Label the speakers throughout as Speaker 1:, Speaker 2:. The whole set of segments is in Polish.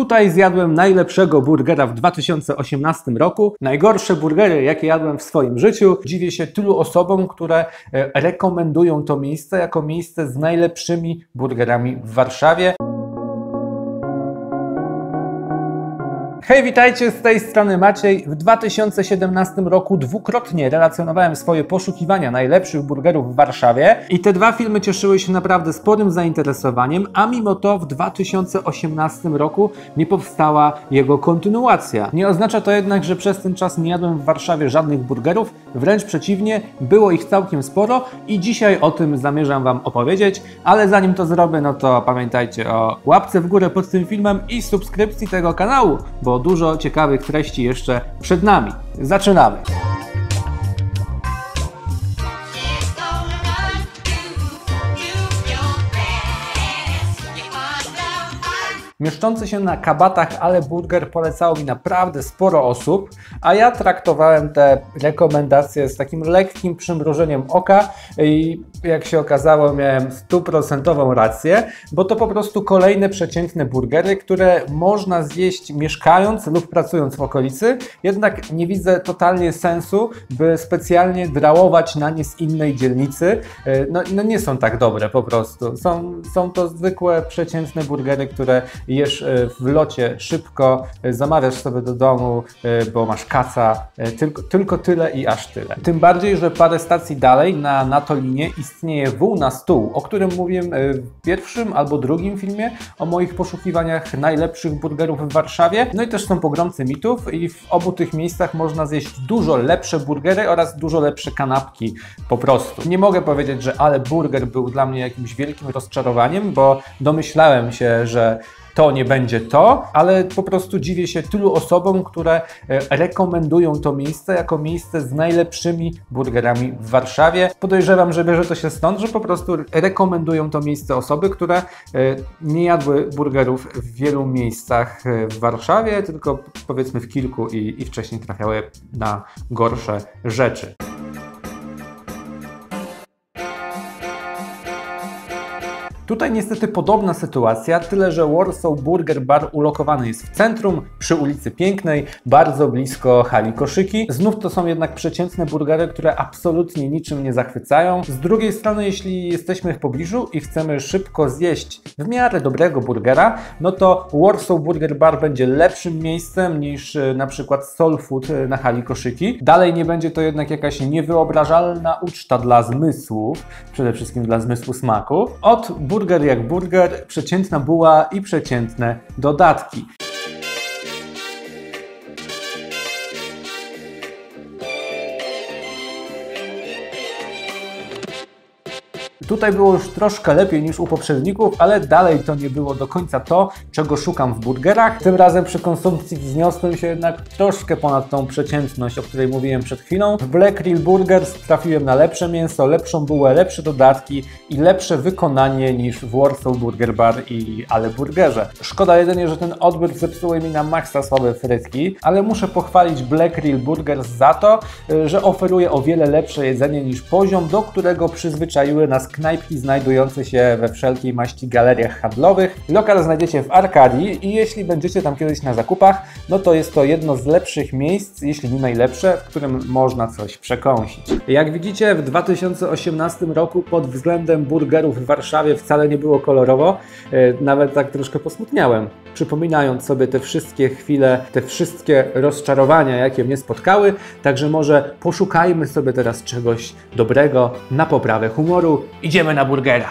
Speaker 1: Tutaj zjadłem najlepszego burgera w 2018 roku. Najgorsze burgery, jakie jadłem w swoim życiu. Dziwię się tylu osobom, które e, rekomendują to miejsce jako miejsce z najlepszymi burgerami w Warszawie. Hej, witajcie, z tej strony Maciej. W 2017 roku dwukrotnie relacjonowałem swoje poszukiwania najlepszych burgerów w Warszawie i te dwa filmy cieszyły się naprawdę sporym zainteresowaniem, a mimo to w 2018 roku nie powstała jego kontynuacja. Nie oznacza to jednak, że przez ten czas nie jadłem w Warszawie żadnych burgerów, wręcz przeciwnie, było ich całkiem sporo i dzisiaj o tym zamierzam Wam opowiedzieć, ale zanim to zrobię, no to pamiętajcie o łapce w górę pod tym filmem i subskrypcji tego kanału, bo dużo ciekawych treści jeszcze przed nami. Zaczynamy! Mieszczący się na kabatach Ale Burger polecało mi naprawdę sporo osób, a ja traktowałem te rekomendacje z takim lekkim przymrużeniem oka i jak się okazało miałem stuprocentową rację, bo to po prostu kolejne przeciętne burgery, które można zjeść mieszkając lub pracując w okolicy, jednak nie widzę totalnie sensu, by specjalnie drałować na nie z innej dzielnicy. E, No, no nie są tak dobre po prostu. Są, są to zwykłe, przeciętne burgery, które jesz e, w locie szybko, e, zamawiasz sobie do domu, e, bo masz kaca, tylko, tylko tyle i aż tyle. Tym bardziej, że parę stacji dalej na Natolinie istnieje wół na stół, o którym mówiłem w pierwszym albo drugim filmie o moich poszukiwaniach najlepszych burgerów w Warszawie. No i też są pogromcy mitów i w obu tych miejscach można zjeść dużo lepsze burgery oraz dużo lepsze kanapki po prostu. Nie mogę powiedzieć, że ale burger był dla mnie jakimś wielkim rozczarowaniem, bo domyślałem się, że to nie będzie to, ale po prostu dziwię się tylu osobom, które e, rekomendują to miejsce jako miejsce z najlepszymi burgerami w Warszawie. Podejrzewam, że bierze to się stąd, że po prostu rekomendują to miejsce osoby, które e, nie jadły burgerów w wielu miejscach e, w Warszawie, tylko powiedzmy w kilku i, i wcześniej trafiały na gorsze rzeczy. Tutaj niestety podobna sytuacja, tyle że Warsaw Burger Bar ulokowany jest w centrum, przy ulicy Pięknej, bardzo blisko hali koszyki. Znów to są jednak przeciętne burgery, które absolutnie niczym nie zachwycają. Z drugiej strony, jeśli jesteśmy w pobliżu i chcemy szybko zjeść w miarę dobrego burgera, no to Warsaw Burger Bar będzie lepszym miejscem niż e, na przykład Soul Food e, na hali koszyki. Dalej nie będzie to jednak jakaś niewyobrażalna uczta dla zmysłów, przede wszystkim dla zmysłu smaku. Od burger jak burger, przeciętna buła i przeciętne dodatki. Tutaj było już troszkę lepiej niż u poprzedników, ale dalej to nie było do końca to, czego szukam w burgerach. Tym razem przy konsumpcji wzniosłem się jednak troszkę ponad tą przeciętność, o której mówiłem przed chwilą. W Black Reel Burgers trafiłem na lepsze mięso, lepszą bułę, lepsze dodatki i lepsze wykonanie niż w Warsaw Burger Bar i Ale Burgerze. Szkoda jedynie, że ten odbiór zepsuły mi na maksa słabe frytki, ale muszę pochwalić Black Reel Burgers za to, że oferuje o wiele lepsze jedzenie niż poziom, do którego przyzwyczaiły nas knajpki znajdujące się we wszelkiej maści galeriach handlowych. Lokal znajdziecie w Arkadii i jeśli będziecie tam kiedyś na zakupach, no to jest to jedno z lepszych miejsc, jeśli nie najlepsze, w którym można coś przekąsić. Jak widzicie, w 2018 roku pod względem burgerów w Warszawie wcale nie było kolorowo, e, nawet tak troszkę posmutniałem, przypominając sobie te wszystkie chwile, te wszystkie rozczarowania, jakie mnie spotkały, także może poszukajmy sobie teraz czegoś dobrego na poprawę humoru. Idziemy na burgera.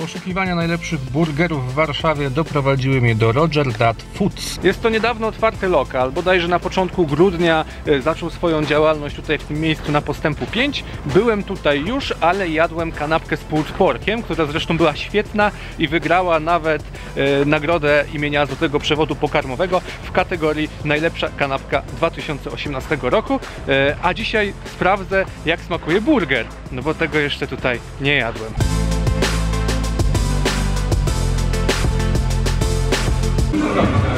Speaker 2: Poszukiwania najlepszych burgerów w Warszawie doprowadziły mnie do Roger Dat Foods.
Speaker 1: Jest to niedawno otwarty lokal, bodajże na początku grudnia e, zaczął swoją działalność tutaj w tym miejscu na postępu 5. Byłem tutaj już, ale jadłem kanapkę z pulled porkiem, która zresztą była świetna i wygrała nawet e, nagrodę imienia Złotego Przewodu Pokarmowego w kategorii najlepsza kanapka 2018 roku. E, a dzisiaj sprawdzę jak smakuje burger, no bo tego jeszcze tutaj nie jadłem.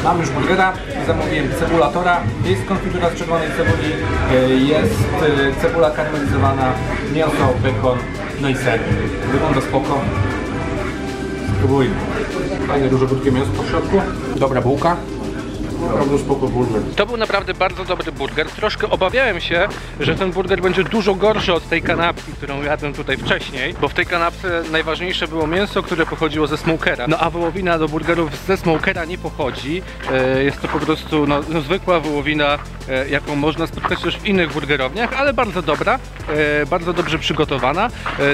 Speaker 1: Mam już burgera, zamówiłem cebulatora, jest konfitura z czerwonej cebuli, e, jest e, cebula karmelizowana, mięso, bekon, no i ser. Wygląda spoko. Spróbujmy. Fajne, duże krótkie mięso po środku. Dobra bułka. Spoko burger.
Speaker 2: To był naprawdę bardzo dobry burger. Troszkę obawiałem się, że ten burger będzie dużo gorszy od tej kanapki, którą jadłem tutaj wcześniej, bo w tej kanapce najważniejsze było mięso, które pochodziło ze smokera. No a wołowina do burgerów ze smokera nie pochodzi. E, Jest to po prostu no, no, zwykła wołowina, e, jaką można spotkać też w innych burgerowniach, ale bardzo dobra, e, bardzo dobrze przygotowana,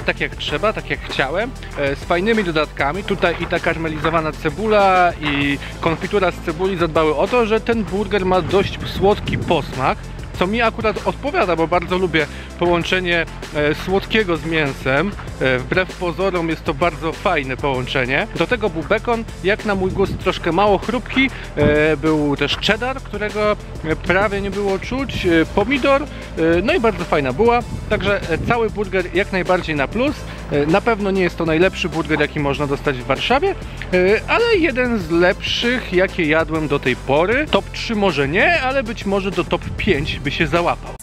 Speaker 2: tak jak trzeba, tak jak chciałem, z fajnymi dodatkami. Tutaj i ta karmelizowana cebula i konfitura z cebuli zadbały o to, że ten burger ma dość słodki posmak. Co mi akurat odpowiada, bo bardzo lubię połączenie e, słodkiego z mięsem. E, wbrew pozorom jest to bardzo fajne połączenie. Do tego był bekon, jak na mój gust troszkę mało chrupki. E, był też cheddar, którego e, prawie nie było czuć. Pomidor, no i bardzo fajna była. Także cały burger jak najbardziej na plus. Na pewno nie jest to najlepszy burger, jaki można dostać w Warszawie, ale jeden z lepszych, jakie jadłem do tej pory. Top 3 może nie, ale być może do top 5 by się załapał.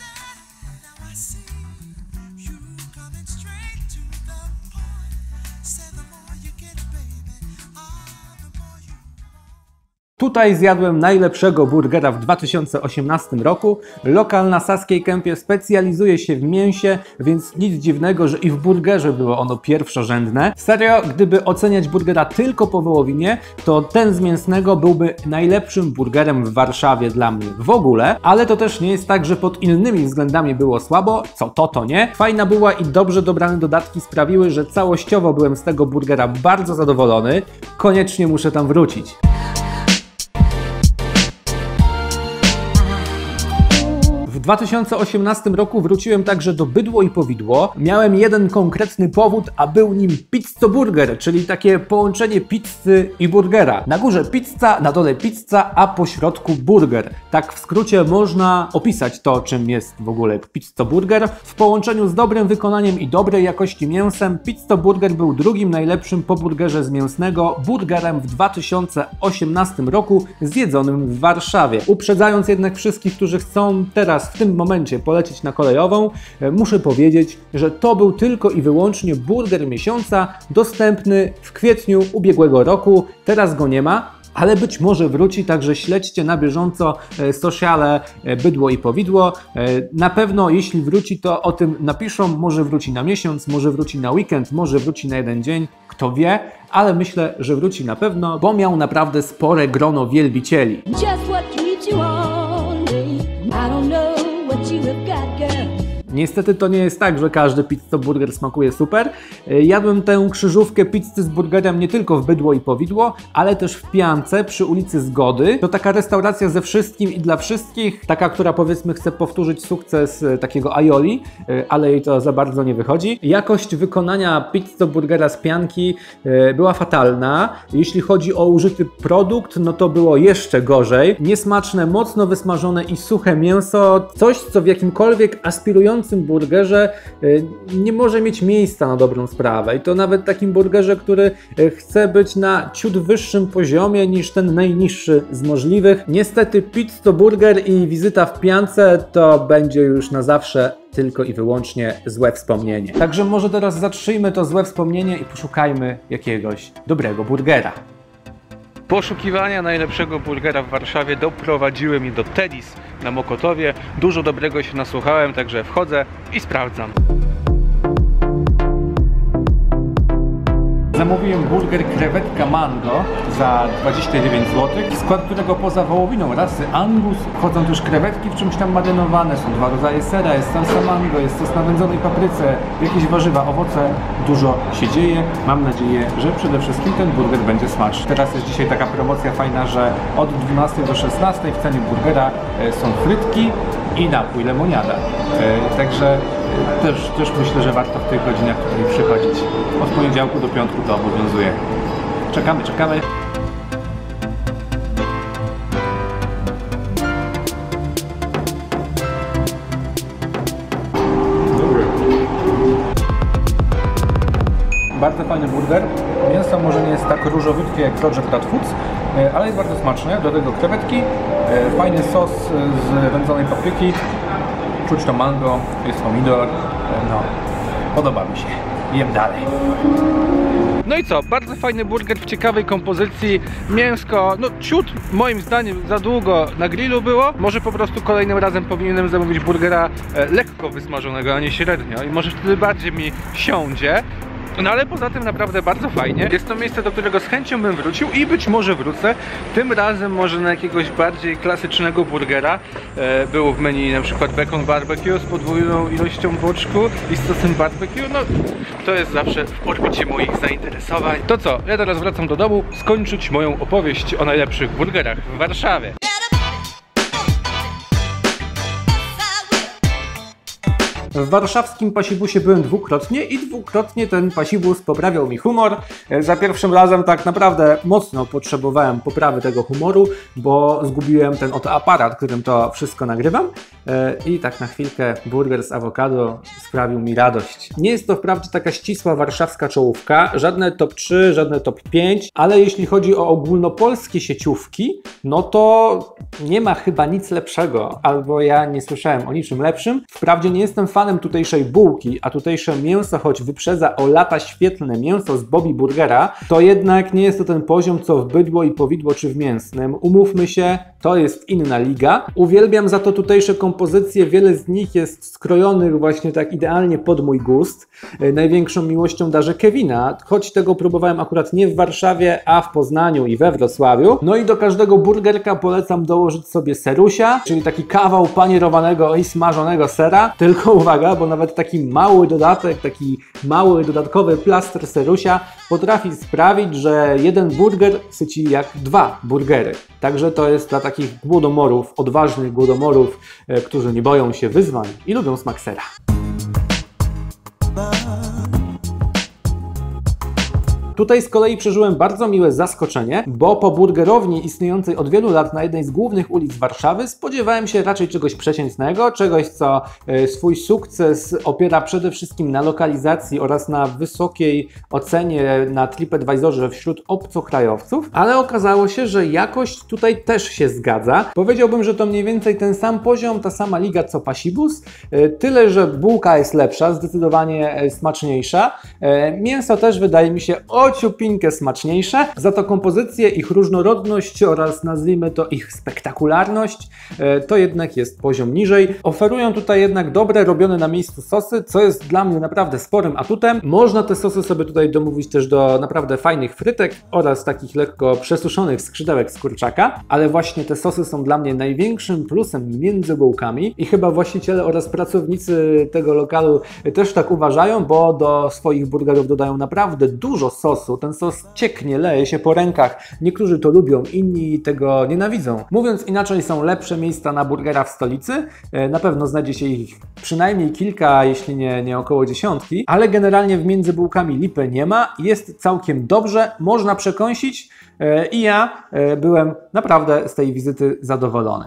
Speaker 1: Tutaj zjadłem najlepszego burgera w 2018 roku. Lokal na Saskiej Kępie specjalizuje się w mięsie, więc nic dziwnego, że i w burgerze było ono pierwszorzędne. Serio, gdyby oceniać burgera tylko po wołowinie, to ten z mięsnego byłby najlepszym burgerem w Warszawie dla mnie w ogóle, ale to też nie jest tak, że pod innymi względami było słabo, co to to nie. Fajna była i dobrze dobrane dodatki sprawiły, że całościowo byłem z tego burgera bardzo zadowolony. Koniecznie muszę tam wrócić. 2018 roku wróciłem także do Bydło i Powidło. Miałem jeden konkretny powód, a był nim Pizzo Burger, czyli takie połączenie pizzy i burgera. Na górze pizza, na dole pizza, a po środku burger. Tak w skrócie można opisać to, czym jest w ogóle Pizzo Burger. W połączeniu z dobrym wykonaniem i dobrej jakości mięsem, Pizzo Burger był drugim najlepszym po burgerze z mięsnego burgerem w 2018 roku zjedzonym w Warszawie. Uprzedzając jednak wszystkich, którzy chcą teraz w tym momencie polecieć na kolejową, e, muszę powiedzieć, że to był tylko i wyłącznie burger miesiąca dostępny w kwietniu ubiegłego roku. Teraz go nie ma, ale być może wróci, także śledźcie na bieżąco e, sociale e, Bydło i Powidło. Na pewno jeśli wróci, to o tym napiszą, może wróci na miesiąc, może wróci na weekend, może wróci na jeden dzień, kto wie, ale myślę, że wróci na pewno, bo miał naprawdę spore grono wielbicieli.
Speaker 3: Just what you
Speaker 1: Niestety to nie jest tak, że każdy pizza burger smakuje super. E, Jadłem tę krzyżówkę pizzy z burgerem nie tylko w Bydło i Powidło, ale też w Piance przy ulicy Zgody. To taka restauracja ze wszystkim i dla wszystkich, taka, która powiedzmy chce powtórzyć sukces e, takiego aioli, e, ale jej to za bardzo nie wychodzi. Jakość wykonania pizza burgera z pianki była fatalna. Jeśli chodzi o użyty produkt, no to było jeszcze gorzej. Niesmaczne, mocno wysmażone i suche mięso, coś co w jakimkolwiek aspirującym burgerze e, nie może mieć miejsca na dobrą sprawę. I to nawet takim burgerze, który e, chce być na ciut wyższym poziomie niż ten najniższy z możliwych. Niestety pizza burger i wizyta w piance to będzie już na zawsze tylko i wyłącznie złe wspomnienie. Także może teraz zatrzyjmy to złe wspomnienie i poszukajmy jakiegoś dobrego burgera.
Speaker 2: Poszukiwania najlepszego burgera w Warszawie doprowadziły mnie do Teddy's na Mokotowie. Dużo dobrego się nasłuchałem, także wchodzę i sprawdzam.
Speaker 1: Zamówiłem burger krewetka mango za 29 zł, w skład którego poza wołowiną rasy Angus wchodzą też krewetki w czymś tam marynowane, są dwa rodzaje sera, jest salsa mango, jest sos na wędzonej papryce, jakieś warzywa, owoce, dużo się dzieje. Mam nadzieję, że przede wszystkim ten burger będzie smaczny. Teraz jest dzisiaj taka promocja fajna, że od 12 do 16 w cenie burgera e, są frytki i napój lemoniada. E, Także e, też, też myślę, że warto w tych godzinach tutaj przychodzić. Od poniedziałku do piątku to obowiązuje. Czekamy, czekamy. Bardzo fajny burger. Mięso może nie jest tak różowytkie jak Project Rat Foods, ale jest bardzo smaczne. Do tego krewetki, e, fajny sos z wędzonej papryki, czuć to mango, jest pomidor. E, No, podoba mi się. Jem dalej.
Speaker 2: No i co, bardzo fajny burger w ciekawej kompozycji, mięsko, no ciut moim zdaniem za długo na grillu było, może po prostu kolejnym razem powinienem zamówić burgera e, lekko wysmażonego, a nie średnio i może wtedy bardziej mi siądzie. No ale poza tym naprawdę bardzo fajnie. Jest to miejsce, do którego z chęcią bym wrócił i być może wrócę. Tym razem może na jakiegoś bardziej klasycznego burgera. E, było w menu na przykład bacon barbecue z podwójną ilością boczku i z barbecue. No to jest zawsze w orbicie moich zainteresowań. To co, ja teraz wracam do domu skończyć moją opowieść o najlepszych burgerach w Warszawie.
Speaker 1: W warszawskim pasibusie byłem dwukrotnie i dwukrotnie ten pasibus poprawiał mi humor. E, Za pierwszym razem tak naprawdę mocno potrzebowałem poprawy tego humoru, bo zgubiłem ten oto aparat, którym to wszystko nagrywam. E, I tak na chwilkę burger z awokado sprawił mi radość. Nie jest to wprawdzie taka ścisła warszawska czołówka, żadne top 3, żadne top 5, ale jeśli chodzi o ogólnopolskie sieciówki, no to nie ma chyba nic lepszego, albo ja nie słyszałem o niczym lepszym. Wprawdzie nie jestem fanem tutejszej bułki, a tutejsze mięso, choć wyprzedza o lata świetlne mięso z Bobby Burgera, to jednak nie jest to ten poziom co w bydło i powidło czy w mięsnym. Umówmy się, to jest inna liga. Uwielbiam za to tutejsze kompozycje, wiele z nich jest skrojonych właśnie tak idealnie pod mój gust. E, Największą miłością darzę Kevina, choć tego próbowałem akurat nie w Warszawie, a w Poznaniu i we Wrocławiu. No i do każdego burgerka polecam dołożyć sobie serusia, czyli taki kawał panierowanego i smażonego sera. Tylko uwaga, bo nawet taki mały dodatek, taki mały dodatkowy plaster serusia potrafi sprawić, że jeden burger syci jak dwa burgery. Także to jest dla takich głodomorów, odważnych głodomorów, e, którzy nie boją się wyzwań i lubią smak sera. Tutaj z kolei przeżyłem bardzo miłe zaskoczenie, bo po burgerowni istniejącej od wielu lat na jednej z głównych ulic Warszawy spodziewałem się raczej czegoś przeciętnego, czegoś co e, swój sukces opiera przede wszystkim na lokalizacji oraz na wysokiej ocenie na TripAdvisorze wśród obcokrajowców, ale okazało się, że jakość tutaj też się zgadza. Powiedziałbym, że to mniej więcej ten sam poziom, ta sama liga co Pasibus, e, tyle że bułka jest lepsza, zdecydowanie e, smaczniejsza. Mięso też wydaje mi się o ciupinkę smaczniejsze, za to kompozycję, ich różnorodność oraz nazwijmy to ich spektakularność, e, to jednak jest poziom niżej. Oferują tutaj jednak dobre, robione na miejscu sosy, co jest dla mnie naprawdę sporym atutem. Można te sosy sobie tutaj domówić też do naprawdę fajnych frytek oraz takich lekko przesuszonych skrzydełek z kurczaka, ale właśnie te sosy są dla mnie największym plusem między bułkami i chyba właściciele oraz pracownicy tego lokalu też tak uważają, bo do swoich burgerów dodają naprawdę dużo sosu. Ten sos cieknie, leje się po rękach. Niektórzy to lubią, inni tego nienawidzą. Mówiąc inaczej, są lepsze miejsca na burgera w stolicy. E, Na pewno znajdzie się ich przynajmniej kilka, jeśli nie, nie około dziesiątki, ale generalnie między bułkami lipy nie ma. Jest całkiem dobrze, można przekąsić e, i ja e, byłem naprawdę z tej wizyty zadowolony.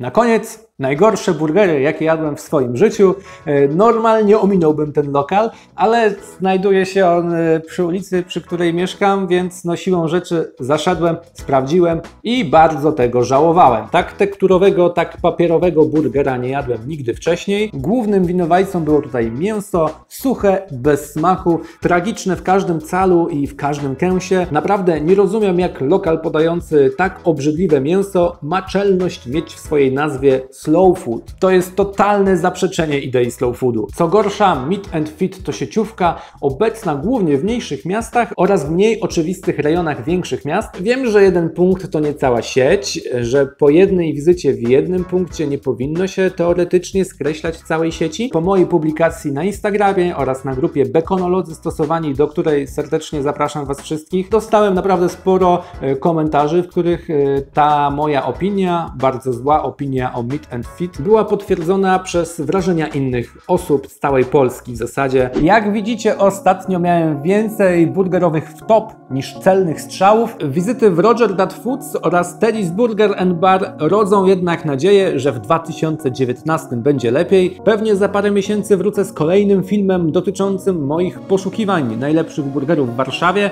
Speaker 1: Na koniec najgorsze burgery, jakie jadłem w swoim życiu. E, Normalnie ominąłbym ten lokal, ale znajduje się on e, przy ulicy, przy której mieszkam, więc no siłą rzeczy zaszedłem, sprawdziłem i bardzo tego żałowałem. Tak tekturowego, tak papierowego burgera nie jadłem nigdy wcześniej. Głównym winowajcą było tutaj mięso, suche, bez smaku, tragiczne w każdym calu i w każdym kęsie. Naprawdę nie rozumiem, jak lokal podający tak obrzydliwe mięso ma czelność mieć w swojej nazwie slow food. To jest totalne zaprzeczenie idei slow foodu. Co gorsza, Meat and Fit to sieciówka obecna głównie w mniejszych miastach oraz w mniej oczywistych rejonach większych miast. Wiem, że jeden punkt to nie cała sieć, że po jednej wizycie w jednym punkcie nie powinno się teoretycznie skreślać całej sieci. Po mojej publikacji na Instagramie oraz na grupie Bekonolodzy stosowani, do której serdecznie zapraszam Was wszystkich, dostałem naprawdę sporo e, komentarzy, w których e, ta moja opinia, bardzo zła opinia o Meat and Fit, była potwierdzona przez wrażenia innych osób z całej Polski w zasadzie. Jak widzicie, ostatnio miałem więcej burgerowych wtop niż celnych strzałów. Wizyty w Roger Dat Foods oraz Teddy's Burger and Bar rodzą jednak nadzieję, że w 2019 będzie lepiej. Pewnie za parę miesięcy wrócę z kolejnym filmem dotyczącym moich poszukiwań najlepszych burgerów w Warszawie.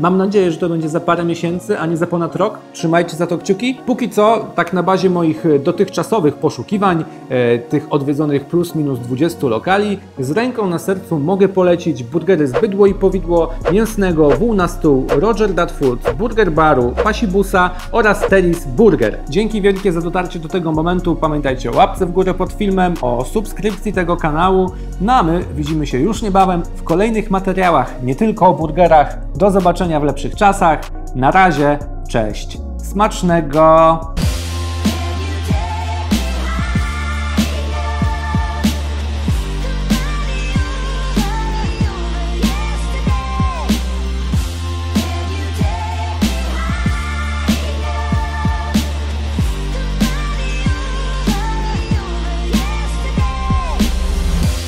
Speaker 1: Mam nadzieję, że to będzie za parę miesięcy, a nie za ponad rok. Trzymajcie za to kciuki. Póki co, tak na bazie moich e, dotychczasowych poszukiwań, e, tych odwiedzonych plus minus 20 lokali, z ręką na sercu mogę polecić burgery z bydło i powidło, mięsnego, wół na stół, Roger Dat Burger Baru, Pasibusa oraz Teris Burger. Dzięki wielkie za dotarcie do tego momentu. Pamiętajcie o łapce w górę pod filmem, o subskrypcji tego kanału. No a my widzimy się już niebawem w kolejnych materiałach, nie tylko o burgerach. Do zobaczenia w lepszych czasach. Na razie, cześć. Smacznego!